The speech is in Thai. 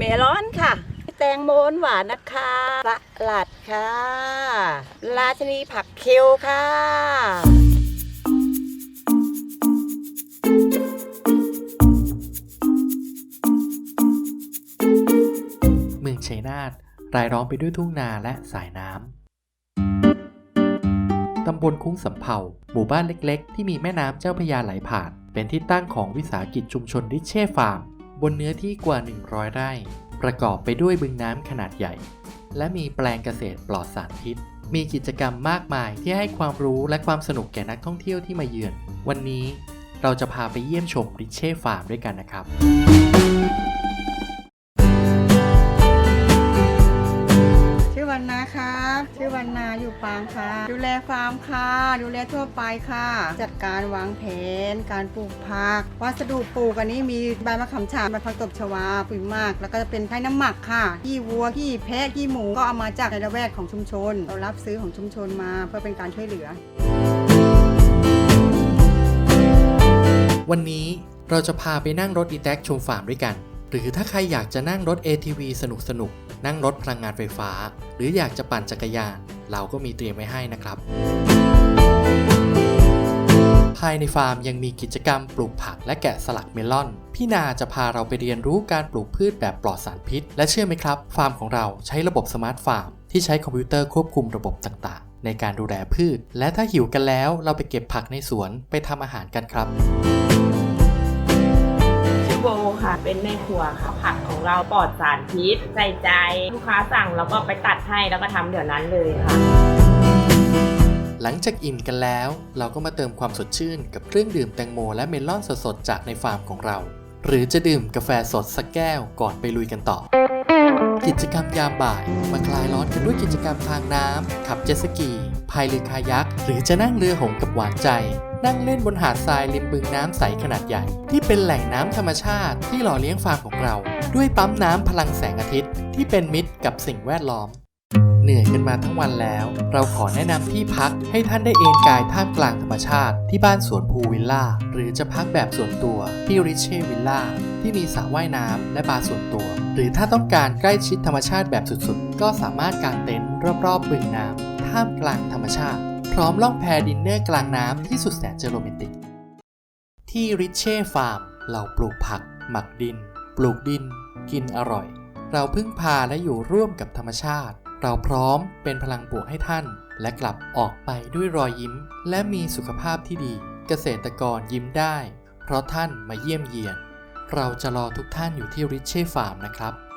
เมลอนค่ะ แตงโมหวานนะคะสลัดค่ะ ราชนีผักเคียวค่ะ เมืองชัยนาทรายล้อมไปด้วยทุ่งนาและสายน้ำ ตำบลคุ้งสำเภาหมู่บ้านเล็กๆ ที่มีแม่น้ำเจ้าพระยาไหลผ่าน เป็นที่ตั้งของวิสาหกิจชุมชนริเช่ฟาร์ม บนเนื้อที่กว่า 100 ไร่ ประกอบไปด้วยบึงน้ำขนาดใหญ่ และมีแปลงเกษตรปลอดสารพิษ มีกิจกรรมมากมายที่ให้ความรู้และความสนุกแก่นักท่องเที่ยวที่มาเยือน วันนี้เราจะพาไปเยี่ยมชมริเช่ฟาร์มด้วยกันนะครับ วันนาอยู่ปางค่ะ ดูแลฟาร์มค่ะ ดูแลทั่วไปค่ะ จัดการวางแผน การปลูกผัก วัสดุปลูกอันนี้มีใบมะขามฉาบใบผักตบชวาปุ๋ยมักแล้วก็จะเป็นไข่น้ำหมักค่ะขี้วัวขี้แพะขี้หมูก็เอามาจากในละแวกของชุมชน เรารับซื้อของชุมชนมาเพื่อเป็นการช่วยเหลือ วันนี้เราจะพาไปนั่งรถ e t a c ชมฟาร์มด้วยกัน หรือถ้าใครอยากจะนั่งรถ ATV สนุกสนุกๆนั่งรถพลังงานไฟฟ้า หรืออยากจะปั่นจักรยาน เราก็มีเตรียมไว้ให้นะครับ ภายในฟาร์มยังมีกิจกรรมปลูกผักและแกะสลักเมลอนพี่นาจะพาเราไปเรียนรู้การปลูกพืชแบบปลอดสารพิษ และเชื่อไหมครับ ฟาร์มของเราใช้ระบบสมาร์ทฟาร์มที่ใช้คอมพิวเตอร์ควบคุมระบบต่างๆ ในการดูแลพืช และถ้าหิวกันแล้วเราไปเก็บผักในสวนไปทำอาหารกันครับ เป็นแม่ครัวค่ะ ผักของเราปลอดสารพิษใส่ใจ ลูกค้าสั่งแล้วก็ไปตัดให้แล้วก็ทำเดี๋ยวนั้นเลยค่ะ หลังจากอิ่มกันแล้ว เราก็มาเติมความสดชื่นกับเครื่องดื่มแตงโมและเมลอนสดๆจากในฟาร์มของเรา หรือจะดื่มกาแฟสดสักแก้วก่อนไปลุยกันต่อ กิจกรรมยามบ่าย มาคลายร้อนกันด้วยกิจกรรมทางน้ำขับเจ็ตสกีพายเรือคายัก หรือจะนั่งเรือหงส์กับหวานใจ นั่งเล่นบนหาดทรายริมบึงน้ำใสขนาดใหญ่ ที่เป็นแหล่งน้ำธรรมชาติที่หล่อเลี้ยงฟาร์มของเรา ด้วยปั๊มน้ำพลังแสงอาทิตย์ ที่เป็นมิตรกับสิ่งแวดล้อม เหนื่อยกันมาทั้งวันแล้ว เราขอแนะนำที่พักให้ท่านได้เอนกายท่ามกลางธรรมชาติที่บ้านสวนภูวิลล่า หรือจะพักแบบส่วนตัวที่ริเช่วิลล่าที่มีสระว่ายน้ำและบาร์ส่วนตัว หรือถ้าต้องการใกล้ชิดธรรมชาติแบบสุดๆ ก็สามารถกางเต็นท์รอบๆบึงน้ำท่ามกลางธรรมชาติ ร้อมล่องแพดินเนอร์กลางน้ำที่สุดแสนจะโรแมนติก ที่ริชเช่ฟาร์ม เราปลูกผัก หมักดิน ปลูกดิน กินอร่อย เราพึ่งพาและอยู่ร่วมกับธรรมชาติ เราพร้อมเป็นพลังบวกให้ท่าน และกลับออกไปด้วยรอยยิ้ม และมีสุขภาพที่ดี เกษตรกรยิ้มได้ เพราะท่านมาเยี่ยมเยียน เราจะรอทุกท่านอยู่ที่ริชเช่ฟาร์มนะครับ